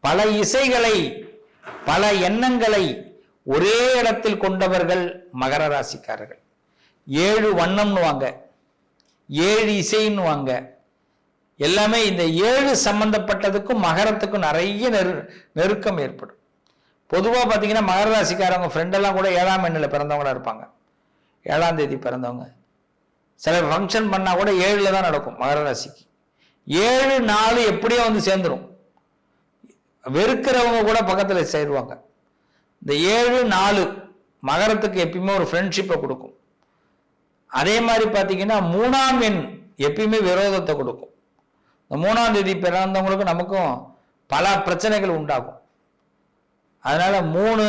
பல இசைகளை பல எண்ணங்களை ஒரே இடத்தில் கொண்டவர்கள் மகர ராசிக்காரர்கள். ஏழு வண்ணம்னு வாங்க ஏழு இசைன்னு வாங்க. எல்லாமே இந்த ஏழு சம்பந்தப்பட்டதுக்கும் மகரத்துக்கும் நிறைய நெரு நெருக்கம் ஏற்படும். பொதுவாக பார்த்தீங்கன்னா மகர ராசிக்காரவங்க ஃப்ரெண்டெல்லாம் கூட ஏழாம் எண்ணில் பிறந்தவங்களா இருப்பாங்க. ஏழாம் தேதி பிறந்தவங்க. சில ஃபங்க்ஷன் பண்ணால் கூட ஏழில் தான் நடக்கும் மகர ராசிக்கு. ஏழு நாலு எப்படியோ வந்து சேர்ந்துடும் வெறுக்கிறவங்க கூட பக்கத்தில் சேருவாங்க. இந்த ஏழு நாலு மகரத்துக்கு எப்பயுமே ஒரு ஃப்ரெண்ட்ஷிப்பை கொடுக்கும். அதே மாதிரி பார்த்தீங்கன்னா மூணாம் எண் எப்பயுமே விரோதத்தை கொடுக்கும். இந்த மூணாம் தேதி பிறந்தவங்களுக்கு நமக்கும் பல பிரச்சனைகள் உண்டாகும். அதனால மூணு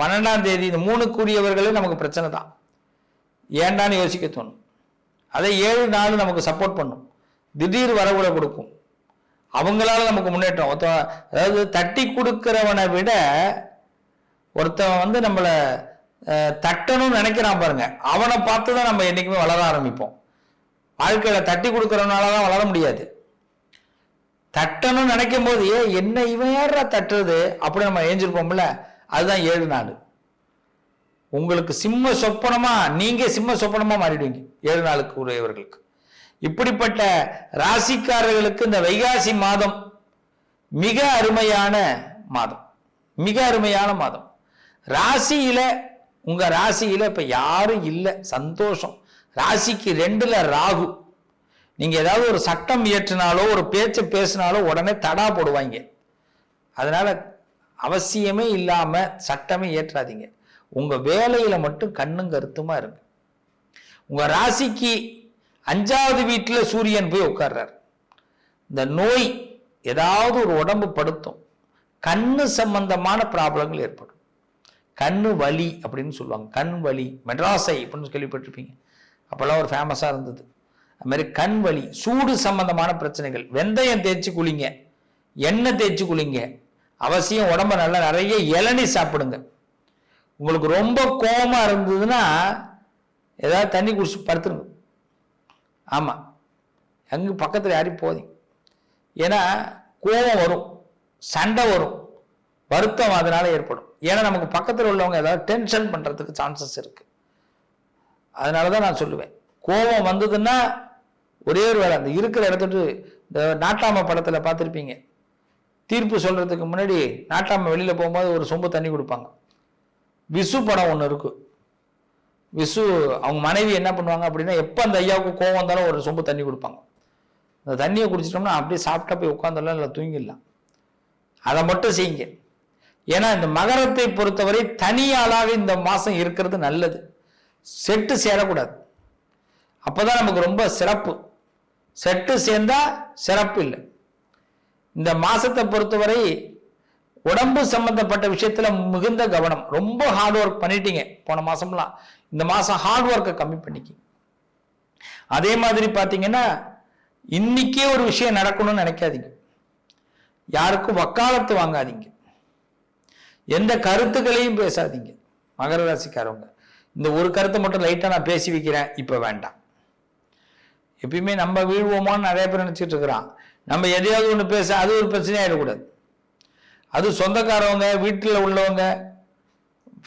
பன்னெண்டாம் தேதி இந்த மூணுக்குரியவர்களே நமக்கு பிரச்சனை தான். ஏண்டான்னு யோசிக்க தோணும். அதே ஏழு நாள் நமக்கு சப்போர்ட் பண்ணும். திடீர் வரவுகளை கொடுக்கும். அவங்களால நமக்கு முன்னேற்றம் ஒருத்தன் அதாவது தட்டி கொடுக்கிறவனை விட ஒருத்தன் வந்து நம்மளை தட்டணும்னு நினைக்கிறான் பாருங்க. அவனை பார்த்து தான் நம்ம என்றைக்குமே வளர ஆரம்பிப்போம். வாழ்க்கையில தட்டி கொடுக்கறவனால தான் வளர முடியாது. தட்டணும்னு நினைக்கும் போது என்ன இவன் யாரா தட்டுறது? அப்படி நம்ம ஏஞ்சிருப்போம்ல. அதுதான் ஏழு நாள். உங்களுக்கு சிம்ம சொப்பனமா நீங்க சிம்ம சொப்பனமா மாறிடுவீங்க. ஏழு நாளுக்கு உரியவர்களுக்கு. இப்படிப்பட்ட ராசிக்காரர்களுக்கு இந்த வைகாசி மாதம் மிக அருமையான மாதம். மிக அருமையான மாதம். ராசியில உங்க ராசியில இப்ப யாரும் இல்லை சந்தோஷம். ராசிக்கு ரெண்டுல ராகு. நீங்க ஏதாவது ஒரு சட்டம் இயற்றினாலோ ஒரு பேச்சு பேசினாலோ உடனே தடா போடுவாங்க. அதனால அவசியமே இல்லாம சட்டமே ஏற்றாதீங்க உங்க வேலையில மட்டும் கண்ணும் கருத்துமா இருக்கு உங்க ராசிக்கு அஞ்சாவது வீட்டில் சூரியன் போய் உட்கார்றார். இந்த நோய் ஏதாவது ஒரு உடம்பு படுத்தும். கண்ணு சம்பந்தமான ப்ராப்ளங்கள் ஏற்படும். கண்ணு வலி அப்படின்னு சொல்லுவாங்க. கண் வலி மெட்ராஸை அப்படின்னு கேள்விப்பட்டிருப்பீங்க. அப்போல்லாம் ஒரு ஃபேமஸாக இருந்தது. அது மாதிரி கண் வலி சூடு சம்பந்தமான பிரச்சனைகள். வெந்தயம் தேய்ச்சி குளிங்க. எண்ணெய் தேய்ச்சி குளிங்க. அவசியம் உடம்ப நல்லா நிறைய இளநீ சாப்பிடுங்க. உங்களுக்கு ரொம்ப கோமா இருந்ததுன்னா ஏதாவது தண்ணி குடிச்சு படுத்துருங்க. ஆமாம் அங்கே பக்கத்தில் யாரையும் போதீங்க ஏன்னா கோபம் வரும். சண்டை வரும். வருத்தம் அதனால் ஏற்படும். ஏன்னா நமக்கு பக்கத்தில் உள்ளவங்க ஏதாவது டென்ஷன் பண்ணுறதுக்கு சான்சஸ் இருக்குது அதனால தான் நான் சொல்லுவேன். கோபம் வந்ததுன்னா ஒரே ஒரு வேலை அந்த இருக்கிற இடத்துட்டு இந்த நாட்டாம படத்தில் பார்த்துருப்பீங்க. தீர்ப்பு சொல்கிறதுக்கு முன்னாடி நாட்டாம வெளியில் போகும்போது ஒரு சொம்பு தண்ணி கொடுப்பாங்க. விசு படம் ஒன்று இருக்குது விசு அவங்க மனைவி என்ன பண்ணுவாங்க அப்படின்னா எப்போ அந்த ஐயாவுக்கு கோவம் வந்தாலும் ஒரு சொம்பு தண்ணி கொடுப்பாங்க. அந்த தண்ணியை குடிச்சிட்டோம்னா அப்படியே சாப்பிட்டா போய் உட்காந்துடலாம் இல்லை தூங்கிடலாம். அதை மட்டும் செய்யுங்க. ஏன்னா இந்த மகரத்தை பொறுத்தவரை தனியாளாக இந்த மாதம் இருக்கிறது நல்லது. செட்டு சேரக்கூடாது. அப்பதான் நமக்கு ரொம்ப சிறப்பு. செட்டு சேர்ந்தா சிறப்பு இல்லை. இந்த மாதத்தை பொறுத்தவரை உடம்பு சம்பந்தப்பட்ட விஷயத்தில் மிகுந்த கவனம். ரொம்ப ஹார்ட் ஒர்க் பண்ணிட்டீங்க. போன மாதம்லாம் இந்த மாதம் ஹார்ட் ஒர்க்கை கம்மி பண்ணிக்கி. அதே மாதிரி பார்த்தீங்கன்னா இன்னைக்கே ஒரு விஷயம் நடக்கணும்னு நினைக்காதீங்க. யாருக்கும் வக்காலத்து வாங்காதீங்க. எந்த கருத்துக்களையும் பேசாதீங்க. மகர ராசிக்காரவங்க. இந்த ஒரு கருத்தை மட்டும் லைட்டாக நான் பேசி வைக்கிறேன். இப்போ வேண்டாம். எப்பயுமே நம்ம வீழ்வோமான்னு நிறைய பேர் நினச்சிட்டு இருக்கிறான். நம்ம எதையாவது ஒன்று பேச அது ஒரு பிரச்சனையாயிடக்கூடாது. அது சொந்தக்காரவங்க வீட்டில் உள்ளவங்க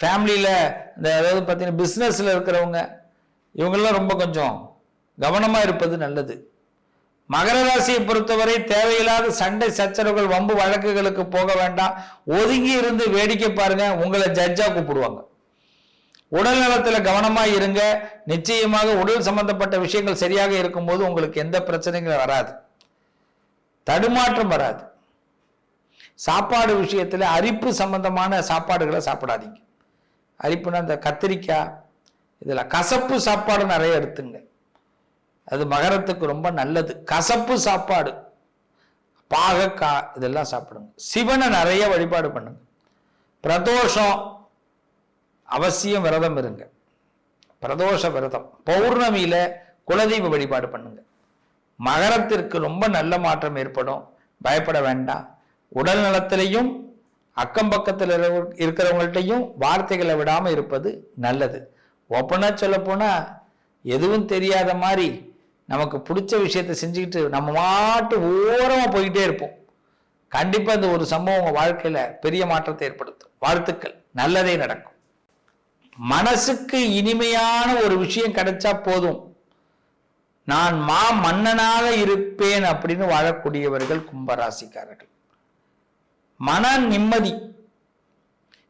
ஃபேமிலியில் இந்த அதாவது பார்த்தீங்கன்னா பிஸ்னஸில் இருக்கிறவங்க இவங்கெல்லாம் ரொம்ப கொஞ்சம் கவனமாக இருப்பது நல்லது. மகர ராசியை பொறுத்தவரை தேவையில்லாத சண்டை சச்சரவுகள் வம்பு வழக்குகளுக்கு போக வேண்டாம். ஒதுங்கி இருந்து வேடிக்கை பாருங்க உங்களை ஜட்ஜா கூப்பிடுவாங்க. உடல் நலத்தில் கவனமாக இருங்க. நிச்சயமாக உடல் சம்பந்தப்பட்ட விஷயங்கள் சரியாக இருக்கும்போது உங்களுக்கு எந்த பிரச்சனைகளும் வராது. தடுமாற்றம் வராது. சாப்பாடு விஷயத்தில் அரிப்பு சம்பந்தமான சாப்பாடுகளை சாப்பிடாதீங்க. அரிப்புனா இந்த கத்திரிக்காய் இதில் கசப்பு சாப்பாடு நிறைய எடுத்துங்க. அது மகரத்துக்கு ரொம்ப நல்லது. கசப்பு சாப்பாடு பாகக்காய் இதெல்லாம் சாப்பிடுங்க. சிவனை நிறைய வழிபாடு பண்ணுங்க. பிரதோஷம் அவசியம் விரதம் இருங்க. பிரதோஷ விரதம். பௌர்ணமியில குலதெய்வ வழிபாடு பண்ணுங்க. மகரத்திற்கு ரொம்ப நல்ல மாற்றம் ஏற்படும். பயப்பட வேண்டாம். உடல் நலத்திலையும் அக்கம் பக்கத்தில் இருக்கிறவங்கள்ட்டையும் வார்த்தைகளை விடாமல் இருப்பது நல்லது. ஓப்பனாக சொல்லப்போனால் எதுவும் தெரியாத மாதிரி நமக்கு பிடிச்ச விஷயத்தை செஞ்சுக்கிட்டு நம்ம மாட்டு ஓரமாக போயிட்டே இருப்போம். கண்டிப்பாக இந்த ஒரு சம்பவம் உங்கள் வாழ்க்கையில் பெரிய மாற்றத்தை ஏற்படுத்தும். வாழ்த்துக்கள். நல்லதே நடக்கும். மனசுக்கு இனிமையான ஒரு விஷயம் கிடைச்சா போதும். நான் மா மன்னனாக இருப்பேன் அப்படின்னு வாழக்கூடியவர்கள் கும்பராசிக்காரர்கள். மன நிம்மதி.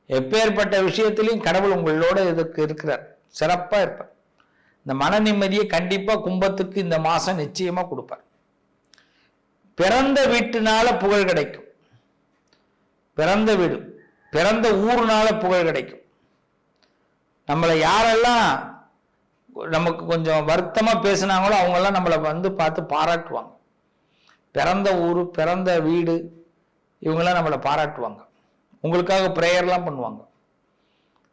எப்பேற்பட்ட விஷயத்திலையும் கடவுள் உங்களோட இதுக்கு இருக்கிறார்? சிறப்பாக இருப்பார். இந்த மன நிம்மதியை கண்டிப்பாக கும்பத்துக்கு இந்த மாதம் நிச்சயமாக கொடுப்பார். பிறந்த வீட்டுனால புகழ் கிடைக்கும். பிறந்த வீடு பிறந்த ஊர்னால புகழ் கிடைக்கும். நம்மளை யாரெல்லாம் நமக்கு கொஞ்சம் வருத்தமாக பேசுனாங்களோ அவங்கெல்லாம் நம்மளை வந்து பார்த்து பாராட்டுவாங்க. பிறந்த ஊர் பிறந்த வீடு இவங்கெல்லாம் நம்மளை பாராட்டுவாங்க. உங்களுக்காக ப்ரேயர்லாம் பண்ணுவாங்க.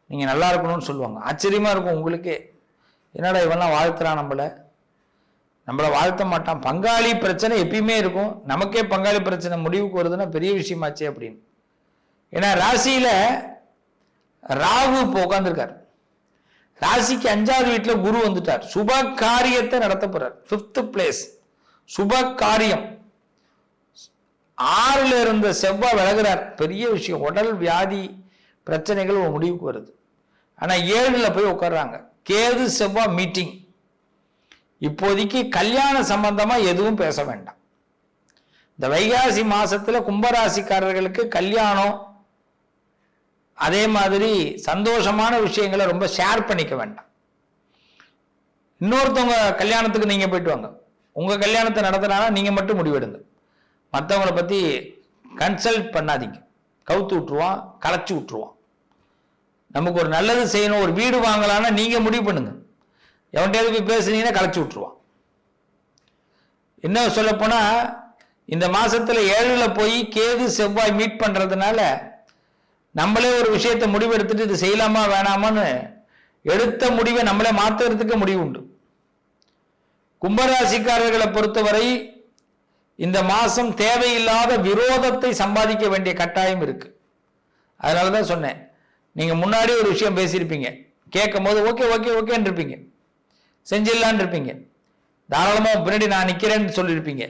நீங்கள் நல்லா இருக்கணும்னு சொல்லுவாங்க. ஆச்சரியமாக இருக்கும் உங்களுக்கே. என்னடா இவெல்லாம் வாழ்த்துறான் நம்மளை? நம்மளை வாழ்த்த மாட்டான். பங்காளி பிரச்சனை எப்பயுமே இருக்கும். நமக்கே பங்காளி பிரச்சனை முடிவுக்கு வருதுன்னா பெரிய விஷயமாச்சே அப்படின்னு. ஏன்னா ராசியில் ராகு இப்போ உட்காந்துருக்கார் ராசிக்கு அஞ்சாவது வீட்டில் குரு வந்துட்டார். சுப காரியத்தை நடத்த போறார். பிப்த் பிளேஸ் சுப காரியம் ஆறில் இருந்த செவ்வாய் விலகுறார். பெரிய விஷயம். உடல் வியாதி பிரச்சனைகள் ஒரு முடிவுக்கு வருது. ஆனால் ஏழில் போய் உட்கார்றாங்க. கேது செவ்வாய் மீட்டிங். இப்போதைக்கு கல்யாண சம்பந்தமாக எதுவும் பேச வேண்டாம். இந்த வைகாசி மாசத்துல கும்பராசிக்காரர்களுக்கு கல்யாணம் அதே மாதிரி சந்தோஷமான விஷயங்களை ரொம்ப ஷேர் பண்ணிக்க வேண்டாம். இன்னொருத்தவங்க கல்யாணத்துக்கு நீங்க போயிட்டு வாங்க. உங்க கல்யாணத்தை நடத்தினாலும் நீங்க மட்டும் முடிவெடுங்க. மற்றவங்களை பற்றி கன்சல்ட் பண்ணாதீங்க. கவுத்து விட்டுருவான் களைச்சி விட்டுருவான். நமக்கு ஒரு நல்லது செய்யணும் ஒரு வீடு வாங்கலாம்னா நீங்கள் முடிவு பண்ணுங்க. எவன்கிட்டயாவது போய் பேசுனீங்கன்னா களைச்சி விட்டுருவான். என்ன சொல்லப்போனால் இந்த மாதத்தில் ஏழில் போய் கேது செவ்வாய் மீட் பண்ணுறதுனால நம்மளே ஒரு விஷயத்தை முடிவு எடுத்துட்டு இது செய்யலாமா வேணாமான்னு எடுத்த முடிவை நம்மளே மாற்றுறதுக்கு முடிவு உண்டு கும்பராசிக்காரர்களை பொறுத்தவரை இந்த மாதம் தேவையில்லாத விரோதத்தை சம்பாதிக்க வேண்டிய கட்டாயம் இருக்கு. அதனாலதான் சொன்னேன். நீங்கள் முன்னாடி ஒரு விஷயம் பேசியிருப்பீங்க. கேட்கும் போது ஓகே ஓகே ஓகேன்னு இருப்பீங்க செஞ்சிடலான் இருப்பீங்க தாராளமாக பின்னாடி நான் நிற்கிறேன்னு சொல்லியிருப்பீங்க.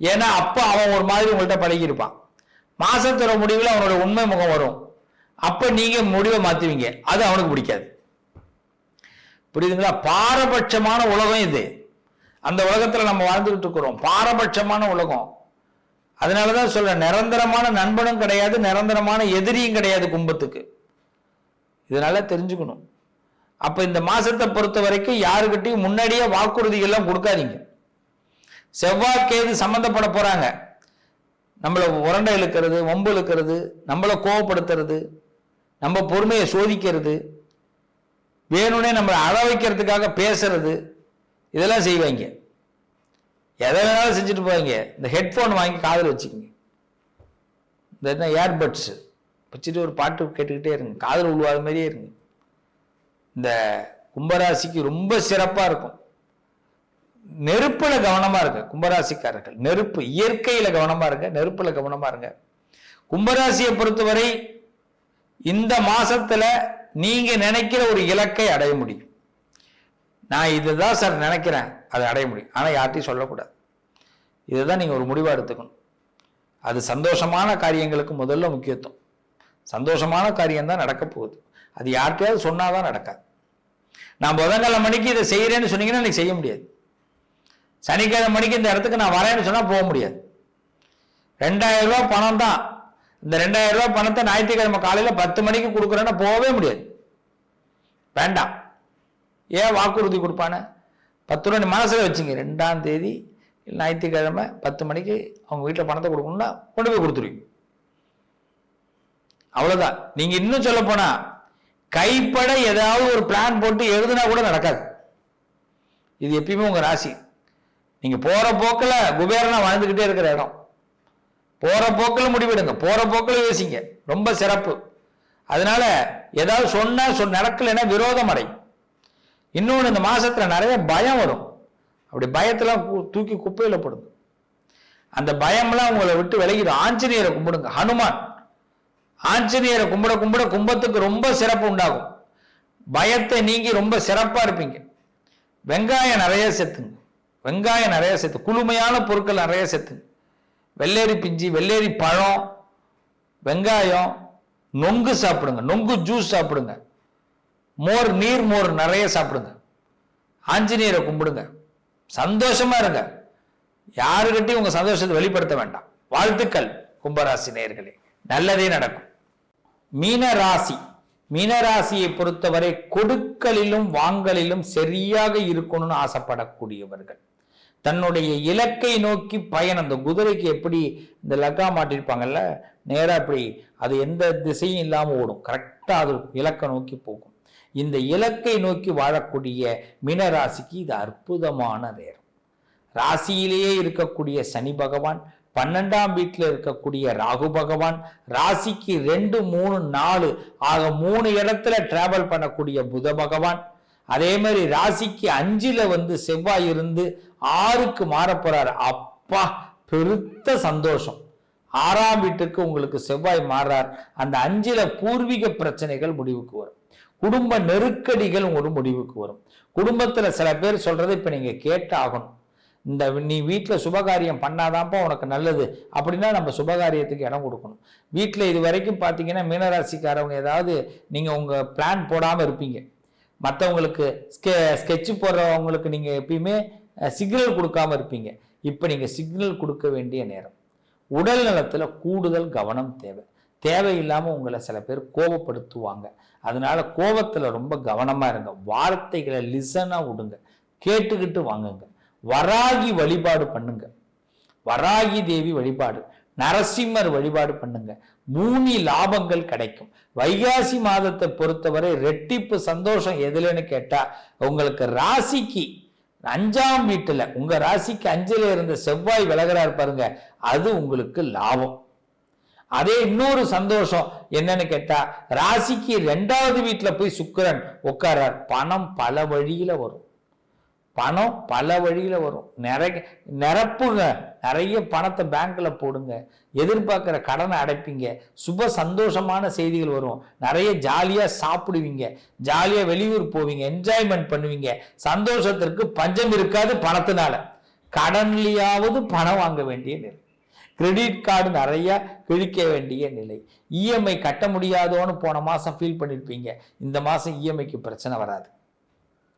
ஏன்னா அப்போ அவன் ஒரு மாதிரி உங்கள்கிட்ட பழகியிருப்பான். மாசத்தோட முடிவில் அவனோட உண்மை முகம் வரும். அப்போ நீங்கள் முடிவை மாற்றுவீங்க அது அவனுக்கு பிடிக்காது. புரியுதுங்களா? பாரபட்சமான உலகம் இது. அந்த உலகத்தில் நம்ம வாழ்ந்துகிட்டு இருக்கிறோம். பாரபட்சமான உலகம். அதனால தான் சொல்ல நிரந்தரமான நண்பனும் கிடையாது நிரந்தரமான எதிரியும் கிடையாது கும்பத்துக்கு. இதனால தெரிஞ்சுக்கணும். அப்போ இந்த மாசத்தை பொறுத்த வரைக்கும் யாருக்கிட்டையும் முன்னாடியே வாக்குறுதிகள்லாம் கொடுக்காதீங்க. செவ்வாய் கேது சம்மந்தப்பட போகிறாங்க நம்மளை உரண்டை இழுக்கிறது வம்பு இழுக்கிறது நம்மளை கோவப்படுத்துறது நம்ம பொறுமையை சோதிக்கிறது வேணும்னே நம்மளை அழ வைக்கிறதுக்காக பேசுறது இதெல்லாம் செய்வாங்க. எதை வேணாலும் செஞ்சுட்டு போவாங்க. இந்த ஹெட்ஃபோன் வாங்கி காதில் வச்சுக்கோங்க. இந்த என்ன ஏர்பட்ஸ் வச்சுட்டு ஒரு பாட்டு கேட்டுக்கிட்டே இருங்க. காதில் உழுவாத மாதிரியே இருங்க. இந்த கும்பராசிக்கு ரொம்ப சிறப்பாக இருக்கும். நெருப்பில் கவனமாக இருங்க கும்பராசிக்காரர்கள். நெருப்பு இயற்கையில் கவனமாக இருங்க நெருப்பில் கவனமாக இருங்க. கும்பராசியை பொறுத்தவரை இந்த மாசத்துல நீங்க நினைக்கிற ஒரு இலக்கை அடைய முடியும். நான் இதுதான் சார் நினைக்கிறேன். அதை அடைய முடியும். ஆனால் யார்ட்டையும் சொல்லக்கூடாது. இதுதான் நீங்கள் ஒரு முடிவாக எடுத்துக்கணும். அது சந்தோஷமான காரியங்களுக்கு முதல்ல முக்கியத்துவம். சந்தோஷமான காரியம்தான் நடக்க போகுது. அது யார்கிட்டயாவது சொன்னாதான் நடக்காது. நான் புதன்கிழமை மணிக்கு இதை செய்கிறேன்னு சொன்னீங்கன்னா எனக்கு செய்ய முடியாது. சனிக்கிழமை மணிக்கு இந்த இடத்துக்கு நான் வரேன்னு சொன்னால் போக முடியாது. ரெண்டாயிரம் ரூபா பணம் தான். இந்த ரெண்டாயிரம் ரூபா பணத்தை ஞாயிற்றுக்கிழமை காலையில் பத்து மணிக்கு கொடுக்குறேன்னா போகவே முடியாது. வேண்டாம். ஏன் வாக்குறுதி கொடுப்பானே? பத்து ரூபா மனசில் வச்சுங்க. ரெண்டாம் தேதி ஞாயிற்றுக்கிழமை பத்து மணிக்கு அவங்க வீட்டில் பணத்தை கொடுக்கணும்னா கொண்டு போய் கொடுத்துருவீங்க. அவ்வளோதான் நீங்கள் இன்னும் சொல்ல போனால் கைப்பட ஏதாவது ஒரு பிளான் போட்டு எழுதுனா கூட நடக்காது. இது எப்பயுமே உங்கள் ராசி. நீங்கள் போகிற போக்கில் குபேரனாக வாழ்ந்துக்கிட்டே இருக்கிற இடம். போகிற போக்கில் முடிவெடுங்க. போகிற போக்கில் யோசிங்க. ரொம்ப சிறப்பு. அதனால ஏதாவது சொன்னால் சொ நடக்கலைன்னா விரோதம் அடையும். இன்னொன்று இந்த மாதத்தில் நிறைய பயம் வரும். அப்படி பயத்தெல்லாம் தூக்கி குப்பையில் போடுங்க அந்த பயம்லாம் உங்களை விட்டு விலகிடும். ஆஞ்சநேயரை கும்பிடுங்க. ஹனுமான். ஆஞ்சநேயரை கும்பிட கும்பிட கும்பத்துக்கு ரொம்ப சிறப்பு உண்டாகும். பயத்தை நீங்கி ரொம்ப சிறப்பாக இருப்பீங்க. வெங்காயம் நிறைய சேர்த்துங்க. வெங்காயம் நிறைய சேர்த்து குளுமையான பொருட்கள் நிறைய சேர்த்துங்க. வெள்ளேரி பிஞ்சி வெள்ளேரி பழம் வெங்காயம் நொங்கு சாப்பிடுங்க. நொங்கு ஜூஸ் சாப்பிடுங்க. மோர் நீர் மோர் நிறைய சாப்பிடுங்க. ஆஞ்சநேயரை கும்பிடுங்க. சந்தோஷமா இருங்க. யாருக்கிட்டையும் உங்க சந்தோஷத்தை வெளிப்படுத்த வேண்டாம். வாழ்த்துக்கள் கும்பராசி நேர்களே நல்லதே நடக்கும். மீனராசி. மீனராசியை பொறுத்தவரை கொடுக்கலிலும் வாங்கலிலும் சரியாக இருக்கணும்னு ஆசைப்படக்கூடியவர்கள். தன்னுடைய இலக்கை நோக்கி பயணம். அந்த குதிரைக்கு எப்படி இந்த லக்கா மாட்டிருப்பாங்கல்ல நேராக அப்படி அது எந்த திசையும் இல்லாமல் ஓடும். கரெக்டாக அது இலக்கை நோக்கி போகும். இந்த இலக்கை நோக்கி வாழக்கூடிய மீனராசிக்கு இது அற்புதமான நேரம். ராசியிலேயே இருக்கக்கூடிய சனி பகவான் பன்னெண்டாம் வீட்டில் இருக்கக்கூடிய ராகு பகவான் ராசிக்கு ரெண்டு மூணு நாலு ஆக மூணு இடத்துல டிராவல் பண்ணக்கூடிய புத பகவான். அதே மாதிரி ராசிக்கு அஞ்சில் வந்து செவ்வாய் இருந்து ஆறுக்கு மாறப்போறார். அப்பா பெருத்த சந்தோஷம். ஆறாம் வீட்டுக்கு உங்களுக்கு செவ்வாய் மாறார். அந்த அஞ்சில பூர்வீக பிரச்சனைகள் முடிவுக்கு வரும். குடும்ப நெருக்கடிகள் ஒரு முடிவுக்கு வரும். குடும்பத்தில் சில பேர் சொல்றதை இப்போ நீங்கள் கேட்டு ஆகணும் இந்த நீ வீட்டில் சுபகாரியம் பண்ணாதான்ப்பா உனக்கு நல்லது. அப்படின்னா நம்ம சுபகாரியத்துக்கு இடம் கொடுக்கணும். வீட்டில் இது வரைக்கும் பார்த்தீங்கன்னா மீனராசிக்காரவங்க ஏதாவது நீங்கள் உங்கள் பிளான் போடாமல் இருப்பீங்க. மற்றவங்களுக்கு ஸ்கெ ஸ்கெட்சு போடுறவங்களுக்கு நீங்கள் எப்பயுமே சிக்னல் கொடுக்காம இருப்பீங்க. இப்போ நீங்கள் சிக்னல் கொடுக்க வேண்டிய நேரம். உடல் நலத்தில் கூடுதல் கவனம் தேவை. தேவையில்லாமல் உங்களை சில பேர் கோபப்படுத்துவாங்க. அதனால கோபத்தில் ரொம்ப கவனமாக இருங்க. வார்த்தைகளை லிசனாக விடுங்க. கேட்டுக்கிட்டு வாங்குங்க. வராகி வழிபாடு பண்ணுங்க. வராகி தேவி வழிபாடு நரசிம்மர் வழிபாடு பண்ணுங்க. பூமி லாபங்கள் கிடைக்கும். வைகாசி மாதத்தை பொறுத்தவரை ரெட்டிப்பு சந்தோஷம் எதுலன்னு கேட்டா உங்களுக்கு ராசிக்கு அஞ்சாம் வீட்டில் உங்க ராசிக்கு அஞ்சுல இருந்த செவ்வாய் விலகிறார் பாருங்க அது உங்களுக்கு லாபம். அதே இன்னொரு சந்தோஷம் என்னன்னு கேட்டா ராசிக்கு ரெண்டாவது வீட்டில் போய் சுக்கரன் உட்காரார் பணம் பல வழியில வரும். பணம் பல வழியில வரும். நிறைய நிரப்புங்க. நிறைய பணத்தை பேங்க்ல போடுங்க. எதிர்பார்க்குற கடனை அடைப்பீங்க. சுப சந்தோஷமான செய்திகள் வரும். நிறைய ஜாலியாக சாப்பிடுவீங்க. ஜாலியாக வெளியூர் போவீங்க. என்ஜாய்மெண்ட் பண்ணுவீங்க. சந்தோஷத்திற்கு பஞ்சம் இருக்காது பணத்தினால. கடன்லையாவது பணம் வாங்க வேண்டிய நிலை. கிரெடிட் கார்டு நிறைய கிழிக்க வேண்டிய நிலை. இஎம்ஐ கட்ட முடியாதோன்னு போன மாதம் ஃபீல் பண்ணியிருப்பீங்க இந்த மாதம் இஎம்ஐக்கு பிரச்சனை வராது.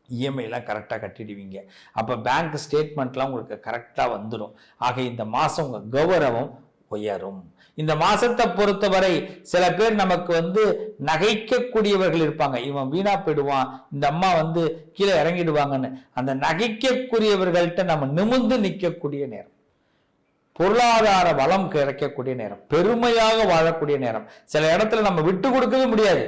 இஎம்ஐலாம் கரெக்டாக கட்டிடுவீங்க. அப்போ பேங்க் ஸ்டேட்மெண்ட்லாம் உங்களுக்கு கரெக்டாக வந்துடும் ஆக இந்த மாதம் உங்கள் கௌரவம் உயரும். இந்த மாசத்தை பொறுத்தவரை சில பேர் நமக்கு வந்து நகைக்கக்கூடியவர்கள் இருப்பாங்க. இவன் வீணா போயிடுவான். இந்த அம்மா வந்து கீழே இறங்கிடுவாங்கன்னு. அந்த நகைக்கக்கூடியவர்கள்ட்ட நம்ம நிமிர்ந்து நிற்கக்கூடிய நேரம். பொருளாதார வளம் கிடைக்கக்கூடிய நேரம் பெருமையாக வாழக்கூடிய நேரம். சில இடத்துல நம்ம விட்டு கொடுக்கவே முடியாது.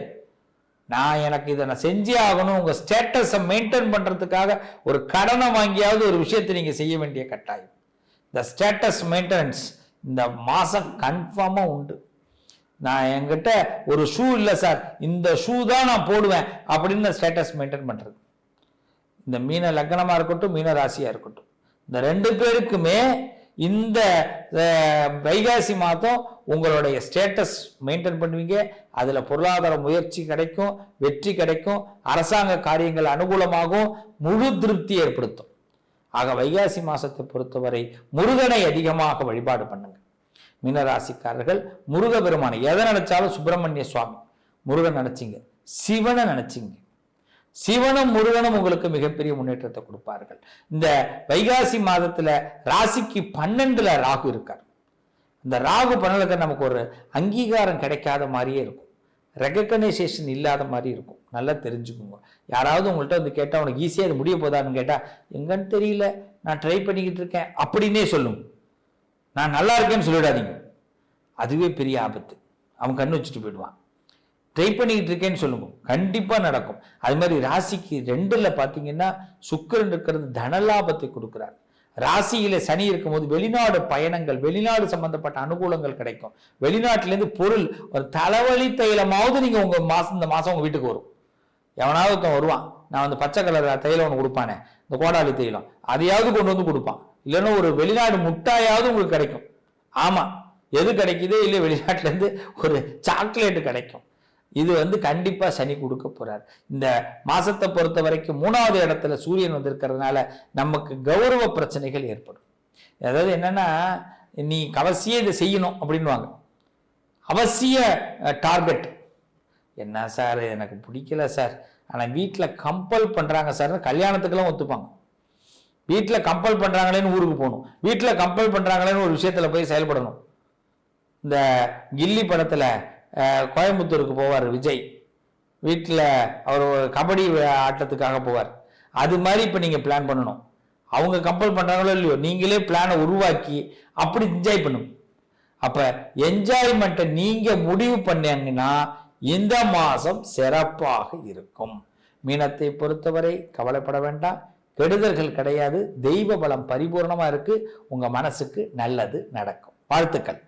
நான் எனக்கு இதை நான் செஞ்சே ஆகணும் உங்கள் ஸ்டேட்டஸை மெயின்டைன் பண்ணுறதுக்காக ஒரு கடனை வாங்கியாவது ஒரு விஷயத்தை நீங்கள் செய்ய வேண்டிய கட்டாயம். இந்த ஸ்டேட்டஸ் மெயின்டெனன்ஸ் இந்த மாதம் கன்ஃபார்மாக உண்டு. நான் என்கிட்ட ஒரு ஷூ இல்லை சார் இந்த ஷூ தான் நான் போடுவேன் அப்படின்னு ஸ்டேட்டஸ் மெயின்டைன் பண்ணுறது இந்த மீன லக்னமாக இருக்கட்டும் மீன ராசியாக இருக்கட்டும். இந்த ரெண்டு பேருக்குமே இந்த வைகாசி மாதம் உங்களுடைய ஸ்டேட்டஸ் மெயின்டைன் பண்ணுவீங்க. அதில் பொருளாதார முயற்சி கிடைக்கும் வெற்றி கிடைக்கும் அரசாங்க காரியங்கள் அனுகூலமாகும் முழு திருப்தி ஏற்படுத்தும். ஆக வைகாசி மாதத்தை பொறுத்தவரை முருகனை அதிகமாக வழிபாடு பண்ணுங்க. மீனராசிக்காரர்கள் முருக பெருமானை எதை நினைச்சாலும் சுப்பிரமணிய சுவாமி முருகன் நினைச்சிங்க சிவனை நினைச்சிங்க. சிவனும் முருகனும் உங்களுக்கு மிகப்பெரிய முன்னேற்றத்தை கொடுப்பார்கள். இந்த வைகாசி மாதத்துல ராசிக்கு பன்னெண்டுல ராகு இருக்கார். இந்த ராகு பன்னெண்டுல நமக்கு ஒரு அங்கீகாரம் கிடைக்காத மாதிரியே இருக்கும். ரெகக்னைசேஷன் இல்லாத மாதிரி இருக்கும். நல்லா தெரிஞ்சுக்குங்க. யாராவது உங்கள்கிட்ட வந்து கேட்டால் உனக்கு ஈஸியாக இது முடிய போதான்னு கேட்டால் எங்கன்னு தெரியல நான் ட்ரை பண்ணிக்கிட்டு இருக்கேன். அப்படின்னே சொல்லுங்க. நான் நல்லா இருக்கேன்னு சொல்லிடாதீங்க. அதுவே பெரிய ஆபத்து. அவன் கண்ணு வச்சுட்டு போயிடுவான். ட்ரை பண்ணிக்கிட்டு இருக்கேன்னு சொல்லுங்க. கண்டிப்பாக நடக்கும். அது மாதிரி ராசிக்கு ரெண்டில் பார்த்தீங்கன்னா சுக்கிரன் இருக்கிறது தனலாபத்தை கொடுக்குறாரு. ராசியில சனி இருக்கும்போது வெளிநாடு பயணங்கள் வெளிநாடு சம்பந்தப்பட்ட அனுகூலங்கள் கிடைக்கும். வெளிநாட்டிலேருந்து பொருள் ஒரு தலைவலி தைலமாவது நீங்கள் உங்கள் மாதம் இந்த மாதம் உங்கள் வீட்டுக்கு வரும். எவனாவது ஒருத்தன் வருவான். நான் வந்து பச்சை கலர் தைலம் ஒன்று கொடுப்பானே இந்த கோடாளி தைலம். அதையாவது கொண்டு வந்து கொடுப்பான். இல்லைன்னா ஒரு வெளிநாடு முட்டாயாவது உங்களுக்கு கிடைக்கும். ஆமாம் எது கிடைக்குதோ இல்லை வெளிநாட்டிலேருந்து ஒரு சாக்லேட்டு கிடைக்கும். இது வந்து கண்டிப்பா சனி கொடுக்க போறார். இந்த மாசத்தை பொறுத்த வரைக்கும் மூணாவது இடத்துல சூரியன் வந்திருக்கிறதுனால நமக்கு கௌரவ பிரச்சனைகள் ஏற்படும். அதாவது என்னன்னா நீ அவசியம் இதை செய்யணும் அப்படின்வாங்க அவசிய டார்கெட் என்ன சார் எனக்கு பிடிக்கல சார். ஆனால் வீட்டில் கம்பல் பண்ணுறாங்க சார் கல்யாணத்துக்கெல்லாம் ஒத்துப்பாங்க. வீட்டில் கம்பல் பண்ணுறாங்களேன்னு ஊருக்கு போகணும். வீட்டில் கம்பல் பண்ணுறாங்களேன்னு ஒரு விஷயத்தில் போய் செயல்படணும். இந்த கில்லி படத்தில் கோயம்புத்தூருக்கு போவார் விஜய். வீட்டில் அவர் ஒரு கபடி ஆட்டத்துக்காக போவார். அது மாதிரி இப்போ நீங்கள் பிளான் பண்ணணும். அவங்க கம்பல் பண்ணுறாங்களோ இல்லையோ நீங்களே பிளானை உருவாக்கி அப்படி என்ஜாய் பண்ணும். அப்போ என்ஜாய்மெண்ட்டை நீங்கள் முடிவு பண்ணீங்கன்னா இந்த மாதம் சிறப்பாக இருக்கும். மீனத்தை பொறுத்தவரை கவலைப்பட வேண்டாம். கெடுதல்கள் கிடையாது. தெய்வ பலம் பரிபூர்ணமாக இருக்குது உங்கள் மனசுக்கு நல்லது நடக்கும். வாழ்த்துக்கள்.